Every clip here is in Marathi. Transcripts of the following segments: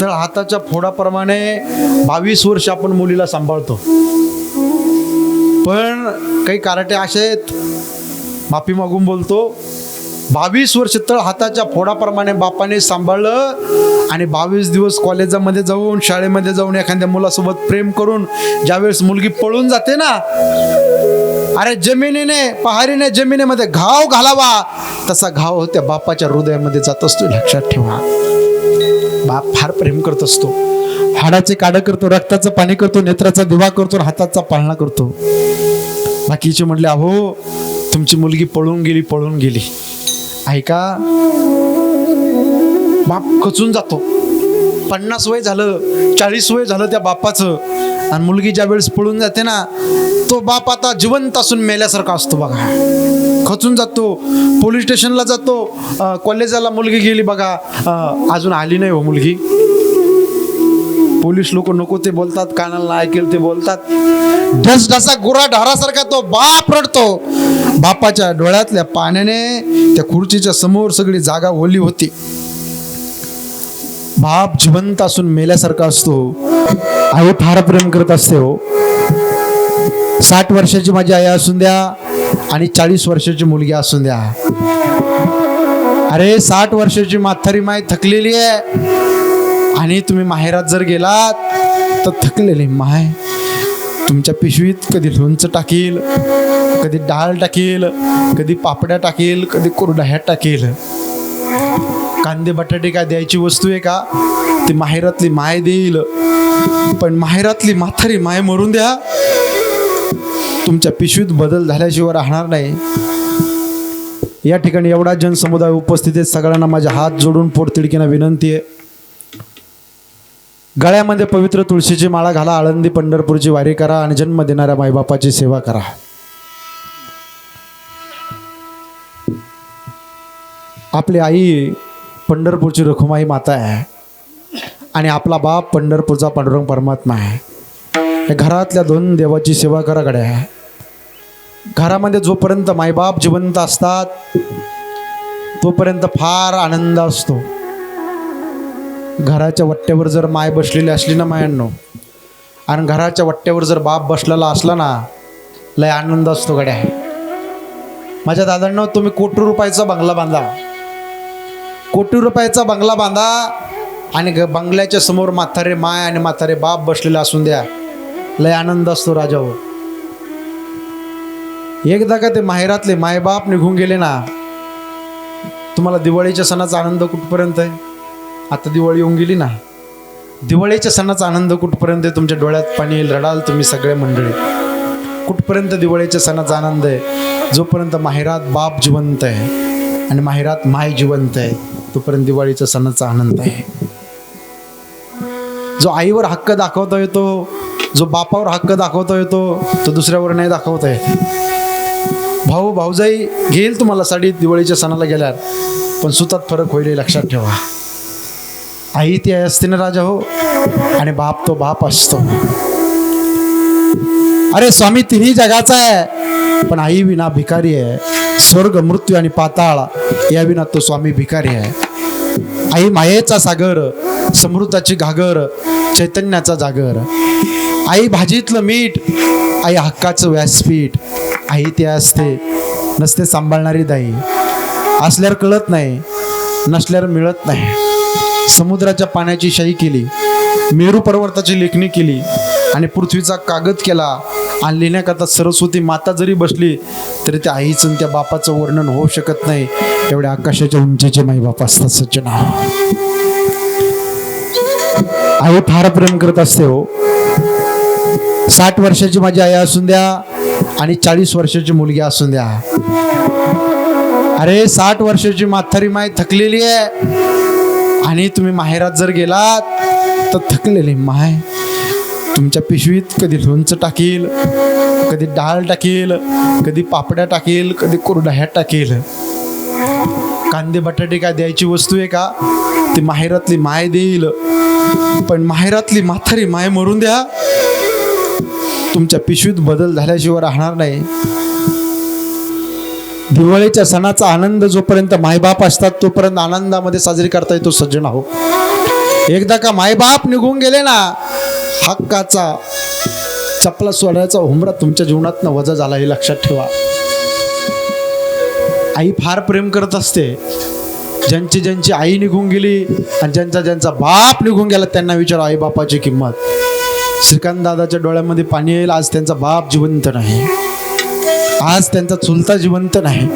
तर हाताच्या फोडाप्रमाणे बावीस वर्ष आपण मुलीला सांभाळतो. पण काही कराटे असे आहेत. माफी मागून बोलतो. बावीस वर्ष तळ हाताच्या फोडाप्रमाणे बापाने सांभाळलं आणि बावीस दिवस कॉलेजामध्ये जाऊन शाळेमध्ये जाऊन एखाद्या मुलासोबत प्रेम करून ज्यावेळेस मुलगी पळून जाते ना अरे जमिनीने पहारीने जमिनीमध्ये घाव घालावा तसा घाव त्या बापाच्या हृदयामध्ये जात असतो लक्षात ठेवा. बाप फार प्रेम करत असतो. हाडाचे काडं करतो रक्ताचं पाणी करतो नेत्राचा दिवा करतो हाताचा पाळणा करतो. बाकीचे म्हणले अहो तुमची मुलगी पळून गेली पळून गेली. ऐका बाप खचून जातो. पन्नास वय झालं चाळीस वय झालं त्या बापाचं. आणि मुलगी ज्या वेळेस पळून जाते ना तो बाप आता जिवंत असून मेल्यासारखा असतो बघा. खचून जातो पोलीस स्टेशनला जातो कॉलेजाला मुलगी गेली बघा अजून आली नाही हो मुलगी. पोलीस लोक नको ते बोलतात कानाला ऐकेल ते बोलतात. ढस ढसा गुरा ढारासारखा तो बाप रडतो बापाच्या डोळ्यातल्या पाण्याने त्या खुर्चीच्या समोर सगळी जागा ओली होती. बाप जिवंत असून मेल्यासारखा असतो. आई फार प्रेम करत असते हो. साठ वर्षाची माझी आई असून द्या आणि चाळीस वर्षाची मुलगी असून द्या. अरे साठ वर्षाची म्हातारी माय थकलेली आहे. आणि तुम्ही माहेरात जर गेलात तर थकलेली माय तुमच्या पिशवीत कधी लोणचं टाकील कधी डाळ टाकील कधी पापड्या टाकील कधी कुरडाह्या टाकील. कांदे बटाटे काय द्यायची वस्तू आहे का? ती माहेरातली माय देईल. पण माहेरातली म्हातारी माय मरून द्या. तुमच्या पिशवीत बदल झाल्याशिवाय राहणार नाही. या ठिकाणी एवढा जनसमुदाय उपस्थित आहे. सगळ्यांना माझ्या हात जोडून पोटतिडकीनं विनंती आहे. गळ्यामध्ये पवित्र तुळशीची माळा घाला आळंदी पंढरपूरची वारी करा आणि जन्म देणाऱ्या मायबापाची सेवा करा. आपली आई पंढरपूरची रखुमाई माता आहे. आणि आपला बाप पंढरपूरचा पांडुरंग परमात्मा आहे. घरातल्या दोन देवाची सेवा करा गड्या. घरामध्ये जोपर्यंत मायबाप जिवंत असतात तोपर्यंत फार आनंद असतो. घराच्या वट्ट्यावर जर माय बसलेली असली ना मायांनो आणि घराच्या वट्ट्यावर जर बाप बसलेला असला ना लय आनंद असतो गड्या. माझ्या दादांना तुम्ही कोटी रुपयाचा बंगला बांधा. कोटी रुपयाचा बंगला बांधा आणि ग बंगल्याच्या समोर म्हातारे माय आणि म्हातारे बाप बसलेला असून द्या. लय आनंद असतो राजावर. एकदा का ते माहेरातले मायबाप निघून गेले ना तुम्हाला दिवाळीच्या सणाचा आनंद कुठपर्यंत आहे? आता दिवाळी येऊन गेली ना. दिवाळीच्या सणाचा आनंद कुठपर्यंत आहे? तुमच्या डोळ्यात पाणी येईल रडाल तुम्ही सगळे मंडळी. कुठपर्यंत दिवाळीच्या सणाचा आनंद आहे? जोपर्यंत माहेरात बाप जिवंत आहे आणि माहेरात माय जिवंत आहे तोपर्यंत दिवाळीच्या सणाचा आनंद आहे. जो आईवर हक्क दाखवता येतो जो बापावर हक्क दाखवता येतो तो दुसऱ्यावर नाही दाखवता येत. भाऊ भाऊजाई घेईल तुम्हाला साडी दिवाळीच्या सणाला गेल्यावर पण सुतात फरक होईल लक्षात ठेवा. आई ती आई असते ना राजा हो आणि बाप तो बाप असतो. अरे स्वामी तिन्ही जगाचा आहे पण आई विना भिकारी आहे. स्वर्ग मृत्यू आणि पाताळ या विना तो स्वामी भिकारी आहे. आई मायेचा सागर समृद्धाची घागर चैतन्याचा जागर. आई भाजीतलं मीठ आई हक्काचं व्यासपीठ. आई ते असते नसते सांभाळणारी दाई. असल्यावर कळत नाही नसल्यावर मिळत नाही. समुद्राच्या पाण्याची शाई केली मेरू पर्वताची लेखणी केली आणि पृथ्वीचा कागद केला आणि लिहिण्याकरता सरस्वती माता जरी बसली तरी त्या आईचं आणि त्या बापाचं वर्णन होऊ शकत नाही. एवढ्या आकाशाच्या उंचीचे माईबाप असतात सज्जना. आई फार प्रेम करत असते हो. साठ वर्षाची माझी आई असून द्या आणि चाळीस वर्षाची मुलगी असून द्या. अरे साठ वर्षाची म्हातारी माय थकलेली आहे. आणि तुम्ही माहेरात जर गेलात तर थकलेली माय तुमच्या पिशवीत कधी लोणचं टाकील कधी डाळ टाकील कधी पापड्या टाकेल कधी कुरडह्या टाकेल. कांदे बटाटे काय द्यायची वस्तू आहे का? ती माहेरातली माय देईल. पण माहेरातली म्हातारी माय मरून द्या. तुमच्या पिशवीत बदल झाल्याशिवाय राहणार नाही. दिवाळीच्या सणाचा आनंद जोपर्यंत मायबाप असतात तोपर्यंत आनंदामध्ये साजरी करता येतो सज्जन हो एकदा का मायबाप निघून गेले ना हक्काचा चपला सोडायचा हुमरा तुमच्या जीवनातनं वजा झाला हे लक्षात ठेवा. आई फार प्रेम करत असते. ज्यांची ज्यांची आई निघून गेली आणि ज्यांचा ज्यांचा बाप निघून गेला त्यांना विचार आई बापाची किंमत. श्रीकांत दादाच्या डोळ्यामध्ये पाणी येईल आज त्यांचा बाप जिवंत नाही. आज त्यांचा चुलता जिवंत नाही.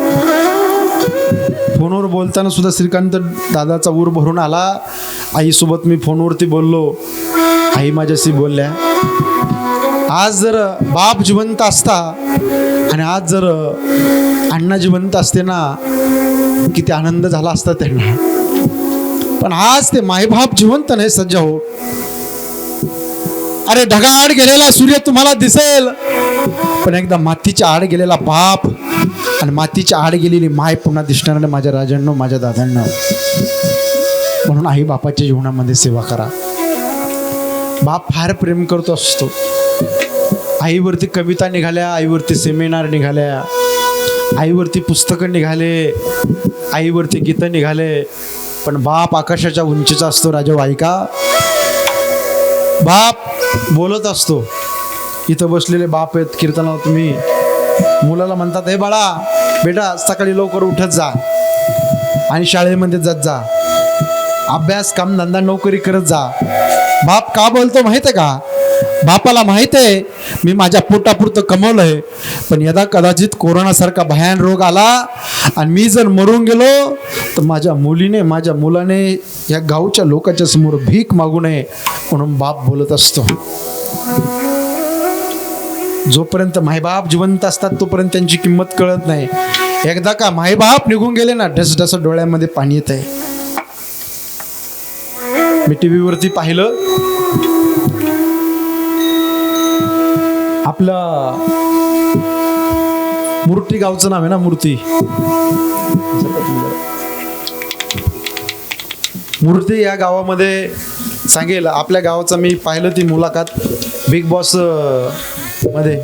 फोनवर बोलताना सुद्धा श्रीकांत दादाचा ऊर भरून आला. आईसोबत मी फोनवरती बोललो. आई माझ्याशी बोलल्या. आज जर बाप जिवंत असता आणि आज जर अण्णा जिवंत असते ना किती आनंद झाला असता त्यांना. पण आज ते मायबाप जिवंत नाही सज्जा हो. अरे ढगाआड गेलेला सूर्य तुम्हाला दिसेल. पण एकदा मातीच्या आड गेलेला बाप आणि मातीच्या आड गेलेली माय पुन्हा दिसणार नाही माझ्या राजांनो माझ्या दादांना. म्हणून आई बापाच्या जीवनामध्ये सेवा करा. बाप फार प्रेम करत असतो. आईवरती कविता निघाल्या आईवरती सेमिनार निघाल्या आईवरती पुस्तकं निघाले आईवरती गीतं निघाले पण बाप आकाशाच्या उंचीचा असतो. राजा ऐका बाप बोलत असतो. इथं बसलेले बाप आहेत कीर्तनाला तुम्ही मुलाला म्हणतात हे बाळा बेटा सकाळी लवकर उठत जा आणि शाळेमध्ये जात जा. अभ्यास काम धंदा नोकरी करत जा. बाप का बोलतो माहीत आहे का? बापाला माहीत आहे मी माझ्या पोटापुरतं कमवलंय पण यदा कदाचित कोरोनासारखा भयान रोग आला आणि मी जर मरून गेलो तर माझ्या मुलीने माझ्या मुलाने या गावच्या लोकांच्या समोर भीक मागू नये म्हणून बाप बोलत असतो. जोपर्यंत मायबाप जिवंत असतात तोपर्यंत त्यांची किंमत कळत नाही. एकदा का मायबाप निघून गेले ना ढस डोळ्यामध्ये पाणी येत आहे मी टी व्हीवरती पाहिलं. आपलं मूर्ती गावचं नाव आहे ना मूर्ती. मूर्ती या गावामध्ये सांगेल आपल्या गावाचं मी पाहिलं ती मुलाखत बिग बॉसमध्ये.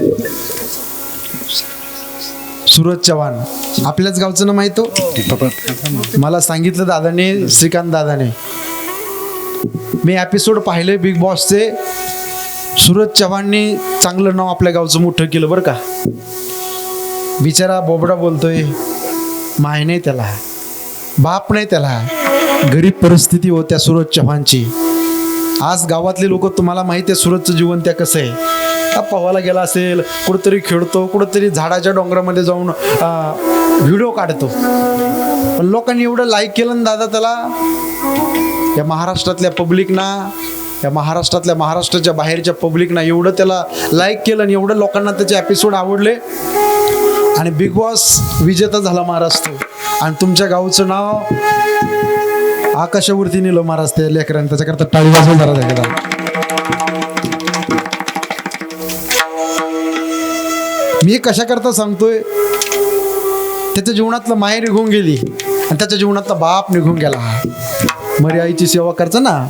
सूरज चव्हाण. आपल्याच गावचं ना माहीत हो मला सांगितलं दादाने श्रीकांत दादाने. मी एपिसोड पाहिले बिग बॉसचे सूरज चव्हाणनी चांगलं नाव आपल्या गावचं मोठं केलं बरं का. बिचारा बोबडा बोलतोय माय नाही त्याला बाप नाही त्याला. गरीब परिस्थिती होत्या सूरज चव्हाणची. आज गावातले लोक तुम्हाला माहिती आहे सूरजचं जीवन त्या कसं आहे. हा पोहायला गेला असेल कुठंतरी खेळतो कुठंतरी झाडाच्या डोंगरामध्ये जाऊन व्हिडिओ काढतो. पण लोकांनी एवढं लाईक केलं ना दादा त्याला. या महाराष्ट्रातल्या पब्लिकना या महाराष्ट्रातल्या महाराष्ट्राच्या बाहेरच्या पब्लिकना एवढं त्याला लाईक केलं आणि एवढं लोकांना त्याचे एपिसोड आवडले. आणि बिग बॉस विजेता झाला महाराष्ट्र आणि तुमच्या गावचं नाव आकाशावरती नेलं महाराज त्या लेकरांनी. त्याच्याकरता टाळी वाजवून झाला एकदा मी कशाकरता सांगतोय? त्याच्या जीवनातलं माय निघून गेली आणि त्याच्या जीवनातला बाप निघून गेला. मरी आईची सेवा करचा ना.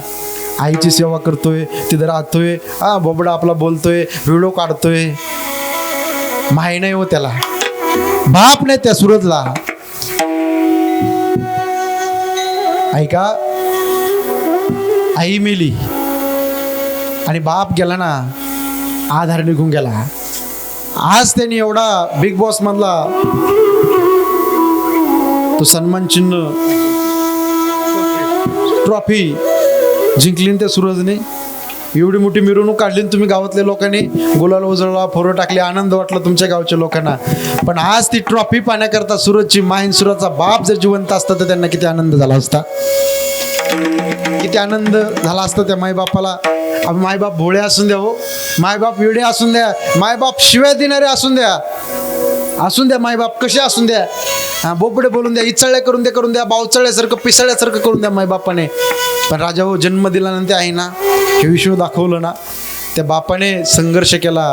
आईची सेवा करतोय तिथं राहतोय. हा बोबडा आपला बोलतोय व्हिडिओ काढतोय. माही नाही हो त्याला. बाप नाही त्या सुरतला ऐका. आई मेली. आणि बाप गेला ना आधार निघून गेला. आज त्यांनी एवढा बिग बॉस मधला तो सन्मान चिन्ह ट्रॉफी जिंकली त्या सूरजने. एवढी मोठी मिरवणूक काढली तुम्ही गावातल्या लोकांनी. गुलाल उजळला फोरो टाकले आनंद वाटला तुमच्या गावच्या लोकांना. पण आज ती ट्रॉफी पाहण्याकरता सूरजची माहीन सुरजचा बाप जर जिवंत असता तर त्यांना किती आनंद झाला असता. किती आनंद झाला असता त्या मायबापाला आम्ही मायबाप भोळे असून द्या हो. मायबाप वेडे असून द्या. मायबाप शिव्या देणारे असून द्या. असून द्या मायबाप कसे असून द्या. हा बोबडे बोलून द्या इचळ्या करून द्या करून द्या बावचळ्यासारखं पिसळ्यासारखं करून द्या मायबापाने पण राजा हो जन्म दिल्यानंतर आहे ना हे विश्व दाखवलं ना त्या बापाने संघर्ष केला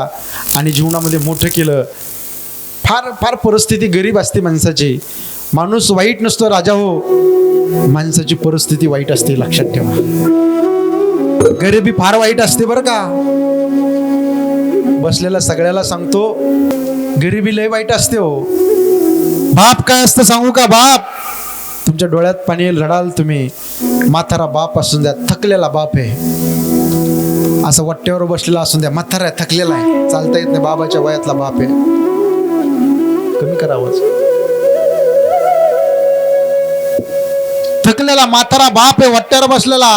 आणि जीवनामध्ये मोठं केलं. फार फार परिस्थिती गरीब असते माणसाची. माणूस वाईट नसतो राजा हो माणसाची परिस्थिती वाईट असते लक्षात ठेवा. गरिबी फार वाईट असते बरं का. बसलेल्या सगळ्याला सांगतो गरिबी लय वाईट असते हो. बाप काय असतं सांगू का बाप? तुमच्या डोळ्यात पाणी रडाल तुम्ही. म्हातारा बाप असून द्या थकलेला बाप आहे. असं वट्ट्यावर बसलेला असून द्या म्हातारा आहे थकलेला आहे. चालता येत नाही बाबाच्या वयातला बाप आहे. कमी करावंच थकलेला म्हातारा बाप आहे वट्ट्यावर बसलेला.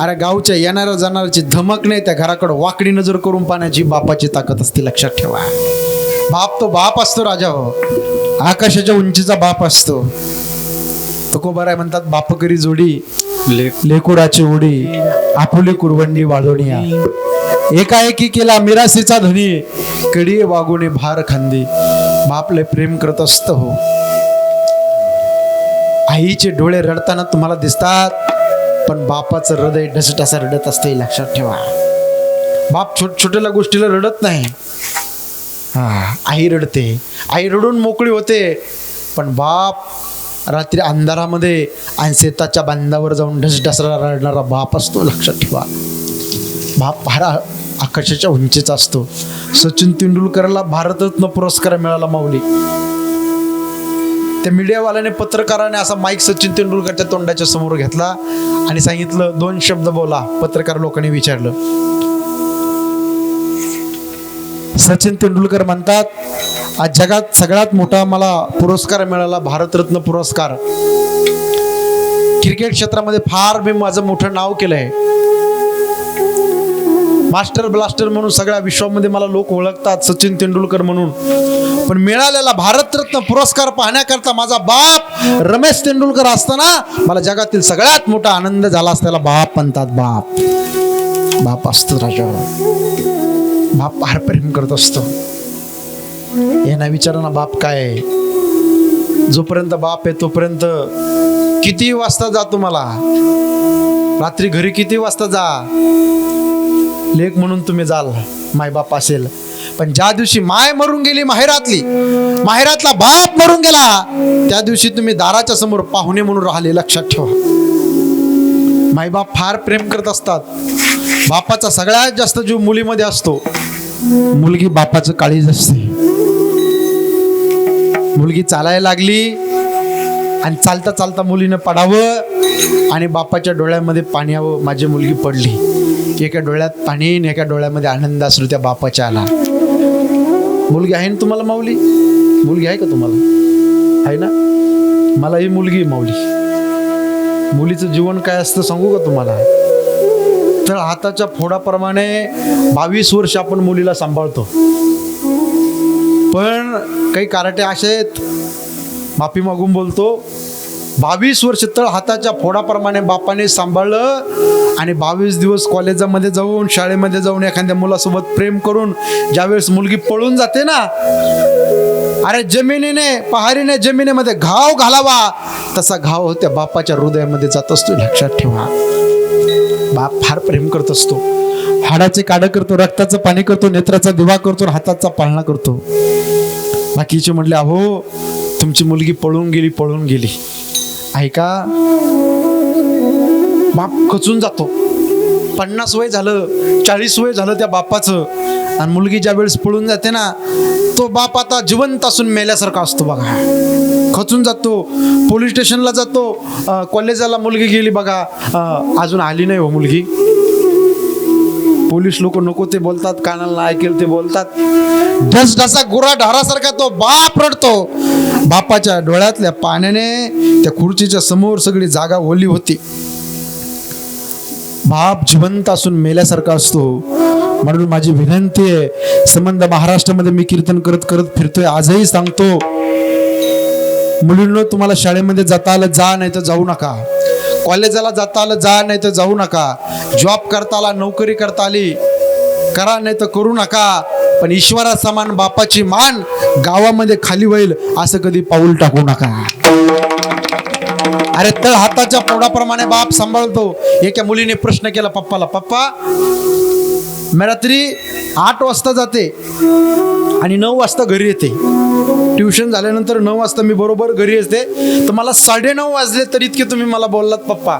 अरे गावच्या येणाऱ्या जाणाऱ्याची धमक नाही त्या घराकडे वाकडी नजर करून पाण्याची बापाची ताकद असते लक्षात ठेवा. बाप तो बाप असतो राजा हो. आकाशाच्या उंचीचा बाप असतो. तुकोबाराय आहे म्हणतात बाप करी जोडी लेकुडाची उडी आपुले कुरवंडी वाढवणिया एकाएकी केला मिरासीचा धनी कडी वागुने भार खांदी. बापले प्रेम करत असत हो. आईचे डोळे रडताना तुम्हाला दिसतात पण बापाचं हृदय ढसढसा रडत असते लक्षात ठेवा. बाप छोट छोट्याल्या गोष्टीला रडत नाही. आई रडते आई रडून मोकळी होते. पण बाप रात्री अंधारामध्ये आणि शेताच्या बांधावर जाऊन ढसढसरा रडणारा बाप असतो लक्षात ठेवा. बाप फार आकाशाच्या उंचीचा असतो. सचिन तेंडुलकरला भारतरत्न पुरस्कार मिळाला माऊली. त्या मीडियावाल्याने पत्रकाराने असा माईक सचिन तेंडुलकरच्या तोंडाच्या समोर घेतला आणि सांगितलं दोन शब्द बोला पत्रकार लोकांनी विचारलं. सचिन तेंडुलकर म्हणतात आज जगात सगळ्यात मोठा मला पुरस्कार मिळाला भारतरत्न पुरस्कार. क्रिकेट क्षेत्रामध्ये फार मी माझं मोठं नाव केलं आहे मास्टर ब्लास्टर म्हणून सगळ्या विश्वामध्ये मला लोक ओळखतात सचिन तेंडुलकर म्हणून. पण मिळालेला भारतरत्न पुरस्कार पाहण्याकरता माझा बाप रमेश तेंडुलकर असताना मला जगातील सगळ्यात मोठा आनंद झाला असताना बाप म्हणतात. बाप. बाप असतो राजा. बाप फार प्रेम करत असतो. यांना विचारा ना बाप काय आहे. जोपर्यंत बाप आहे तोपर्यंत किती वाजता जा तुम्हाला? रात्री घरी किती वाजता जा? लेख म्हणून तुम्ही जाल मायबाप असेल. पण ज्या दिवशी माय मरून गेली माहेरातली माहेरातला बाप मरून गेला त्या दिवशी तुम्ही दाराच्या समोर पाहुणे म्हणून राहिले लक्षात ठेवा. मायबाप फार प्रेम करत असतात. बापाचा सगळ्यात जास्त जीव मुलीमध्ये असतो. मुलगी बापाचं काळीज असते. मुलगी चालायला लागली आणि चालता चालता मुलीनं पडावं आणि बापाच्या डोळ्यामध्ये पाणी यावं. माझी मुलगी पडली. एका डोळ्यात पाणी येईन एका डोळ्यामध्ये आनंद असलो त्या बापाच्या आला. मुलगी आहे ना तुम्हाला माऊली? मुलगी आहे का तुम्हाला? आहे ना? मला ही मुलगी माऊली. मुलीचं जीवन काय असतं सांगू का तुम्हाला? तर हाताच्या फोडाप्रमाणे बावीस वर्ष आपण मुलीला सांभाळतो. पण काही कराटे असे आहेत माफी मागून बोलतो बावीस वर्ष तळ हाताच्या फोडाप्रमाणे बापाने सांभाळलं आणि बावीस दिवस कॉलेजामध्ये जाऊन शाळेमध्ये जाऊन एखाद्या मुलासोबत प्रेम करून ज्यावेळेस मुलगी पळून जाते ना अरे जमिनीने पहारीने जमिनीमध्ये घाव घालावा तसा घाव होत्या बापाच्या हृदयामध्ये जात असतो लक्षात ठेवा. बाप फार प्रेम करत असतो. हाडाचे काडं करतो रक्ताचं पाणी करतो नेत्राचा दिवा करतो हाताचा पाळणा करतो. बाकीचे म्हटले अहो तुमची मुलगी पळून गेली पळून गेली. ऐका बाप खचून जातो. पन्नास वय झालं चाळीस वय झालं त्या बापाचं. आणि मुलगी ज्या वेळेस पळून जाते ना तो बाप आता जिवंत असून मेल्यासारखा असतो बघा. खचून जातो. पोलीस स्टेशनला जातो. कॉलेजाला मुलगी गेली बघा. अजून आली नाही हो मुलगी. पोलीस लोक नको ते बोलतात. कानाला ऐकेल ते बोलतात. ढस ढसा गुरा ढारासारखा तो बाप रडतो. बापाच्या डोळ्यातल्या पाण्याने त्या खुर्चीच्या समोर सगळी जागा ओली होती. बाप जिवंत असून मेल्यासारखा असतो. म्हणून माझी विनंती आहे संबंध महाराष्ट्रामध्ये मी कीर्तन करत करत फिरतोय आजही सांगतो मुलींनो तुम्हाला शाळेमध्ये जाता आलं जा नाही तर जाऊ नका. कॉलेजाला जाता आलं जा नाही तर जाऊ नका. जॉब करता आला नोकरी करता आली करा नाही तर करू नका. पण ईश्वरा समान बापाची मान गावामध्ये खाली होईल असं कधी पाऊल टाकू नका. अरे तळ हाताच्या पोडाप्रमाणे बाप सांभाळतो. एका मुलीने प्रश्न केला पप्पाला पप्पा रात्री आठ वाजता जाते आणि नऊ वाजता घरी येते. ट्युशन झाल्यानंतर नऊ वाजता मी बरोबर घरी येते. तर मला साडेनऊ वाजले तर इतके तुम्ही मला बोललात पप्पा.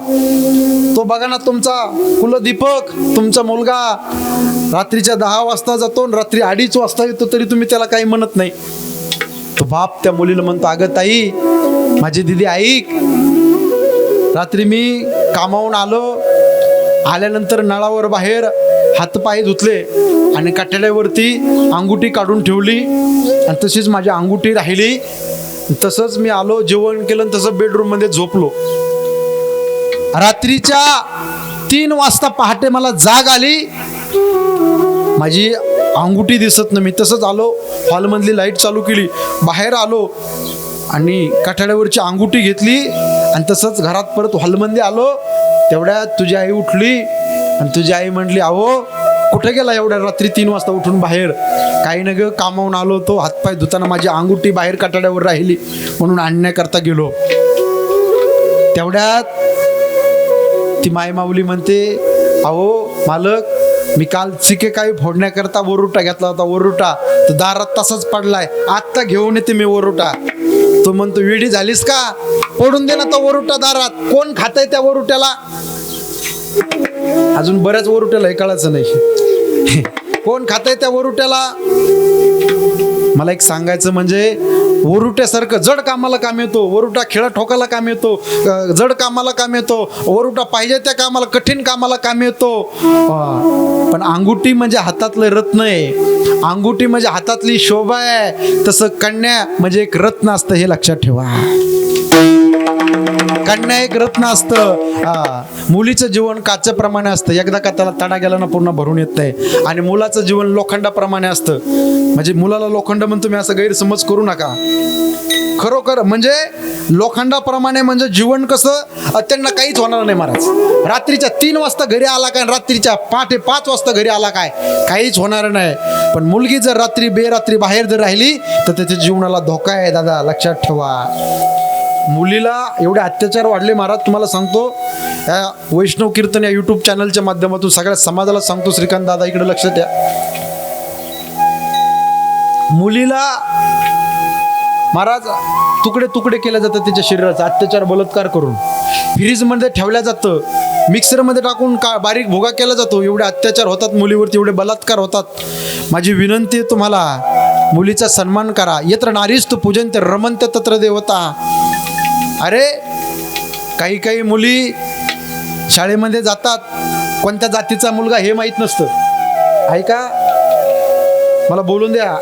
तो बघा ना तुमचा कुलदीपक तुमचा मुलगा रात्रीच्या दहा वाजता जातो आणि रात्री अडीच वाजता येतो तरी तुम्ही त्याला काही म्हणत नाही. तो बाप त्या मुलीला म्हणतो अगं ताई माझी दिदी ऐक. रात्री मी कामावून आलो. आल्यानंतर नळावर बाहेर हातपाय धुतले आणि काठ्याड्यावरती अंगुठी काढून ठेवली. आणि तशीच माझी अंगुठी राहिली. तसंच मी आलो जेवण केलं आणि तसं बेडरूममध्ये झोपलो. रात्रीच्या तीन वाजता पहाटे मला जाग आली. माझी अंगुठी दिसत नाही मी तसंच आलो. हॉलमधली लाइट चालू केली. बाहेर आलो आणि काठाड्यावरची अंगुठी घेतली. आणि तसंच घरात परत हॉलमध्ये आलो. तेवढ्यात तुझी आई उठली. आणि तुझी आई म्हटली अहो कुठे गेला एवढ्या रात्री तीन वाजता उठून बाहेर? काही न ग कामावून आलो तो हातपाय धुताना माझी अंगुठी बाहेर कटाड्यावर राहिली म्हणून आणण्याकरता गेलो. तेवढ्यात ती माय माऊली म्हणते अहो मालक मी काल चिके काही फोडण्याकरता वरुटा घेतला होता वरुटा तो दारात तसाच पडलाय. आत्ता घेऊन येते मी वरुटा तो म्हणतो वेडी झालीस का? पडून दे ना तो वरुटा दारात. कोण खातंय त्या वरुट्याला अजून बऱ्याच वरुट्याला हे कळायचं नाही. कोण खातंय त्या वरुट्याला? मला एक सांगायचं म्हणजे वरुट्यासारखं जड कामाला काम येतो वरुटा खेळा ठोकाला काम येतो जड कामाला काम येतो वरुटा पाहिजे त्या कामाला कठीण कामाला काम येतो. पण अंगुठी म्हणजे हातातलं रत्न आहे. अंगुठी म्हणजे हातातली शोभा आहे. तसं कन्या म्हणजे एक रत्न असतं हे लक्षात ठेवा. कन्या एक रत्न असतं. हा. मुलीचं जीवन काचप्रमाणे असतं. एकदा का त्याला तडा गेला ना पूर्ण भरून येत नाही. आणि मुलाचं जीवन लोखंडाप्रमाणे असतं. म्हणजे मुलाला लोखंड म्हणतो मी असं गैरसमज करू नका. खरोखर म्हणजे लोखंडाप्रमाणे म्हणजे जीवन कसं? त्यांना काहीच होणार नाही महाराज. रात्रीच्या तीन वाजता घरी आला काय? आणि रात्रीच्या पहाटे पाच वाजता घरी आला काय? काहीच होणार नाही. पण मुलगी जर रात्री बेरात्री बाहेर जर राहिली तर त्याच्या जीवनाला धोका आहे दादा. लक्षात ठेवा. मुलीला एवढे अत्याचार वाढले महाराज तुम्हाला सांगतो या वैष्णव कीर्तन या युट्यूब चॅनलच्या माध्यमातून सगळ्या समाजाला सांगतो श्रीकांत दादा इकडे लक्ष द्या. मुलीला महाराज तुकडे तुकडे केले जातात त्याच्या शरीराचा अत्याचार बलात्कार करून. फ्रीजमध्ये ठेवल्या जातं मिक्सरमध्ये टाकून का बारीक भोगा केला जातो एवढे अत्याचार होतात मुलीवरती एवढे बलात्कार होतात. माझी विनंती आहे तुम्हाला मुलीचा सन्मान करा. यत्र नारीस्त पूजन ते रमंत तत्र देवता. अरे काही काही मुली शाळेमध्ये जातात. कोणत्या जातीचा मुलगा हे माहीत नसतं. ऐका मला बोलून द्या.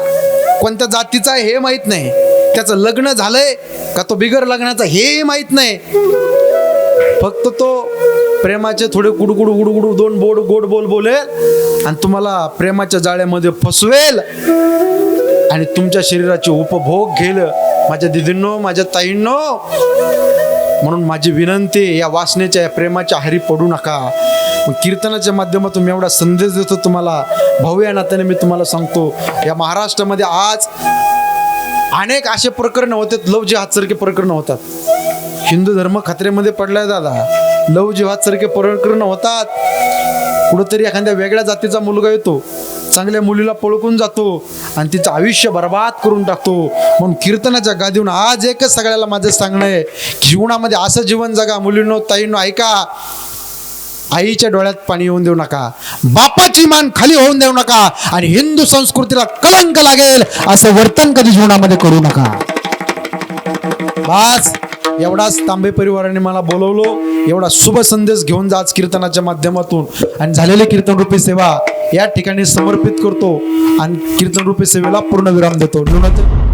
कोणत्या जातीचा हे माहीत नाही. त्याचं लग्न झालंय का तो बिगर लग्नाचा हे माहीत नाही. फक्त तो प्रेमाचे थोडे कुडकुड गुडगुड दोन बोड गोड बोल बोलेल आणि तुम्हाला प्रेमाच्या जाळ्यामध्ये फसवेल आणि तुमच्या शरीराचे उपभोग घेलं माझ्या दिदींनो माझ्या ताईंनो म्हणून माझी विनंती या वासनेच्या या प्रेमाच्या आहारी पडू नका. मग कीर्तनाच्या माध्यमातून मी एवढा संदेश देतो तुम्हाला. भाऊ या नात्याने मी तुम्हाला सांगतो या महाराष्ट्रामध्ये आज अनेक असे प्रकरण होतात लव जिहादसारखे प्रकरण होतात. हिंदू धर्म खतरेमध्ये पडलाय दादा. लव जिहादसारखे प्रकरण होतात. कुठंतरी एखाद्या वेगळ्या जातीचा मुलगा येतो. चांगल्या मुलीला पळकून जातो आणि तिचं आयुष्य बर्बाद करून टाकतो. म्हणून कीर्तनाच्या गादीहून आज एकच सगळ्याला माझं सांगणं आहे जीवनामध्ये असं जीवन जगा. मुलींनो ताईंनो ऐका. आईच्या डोळ्यात पाणी येऊन देऊ नका. बापाची मान खाली होऊन देऊ नका. आणि हिंदू संस्कृतीला कलंक लागेल असं वर्तन कधी जीवनामध्ये करू नका. बस. एवढाच तांबे परिवाराने मला बोलवलो. एवढा शुभ संदेश घेऊन जा आज कीर्तनाच्या माध्यमातून. आणि झालेली कीर्तन रूपी सेवा या ठिकाणी समर्पित करतो आणि कीर्तन रूपी सेवेला पूर्ण विराम देतो. न्यूनतम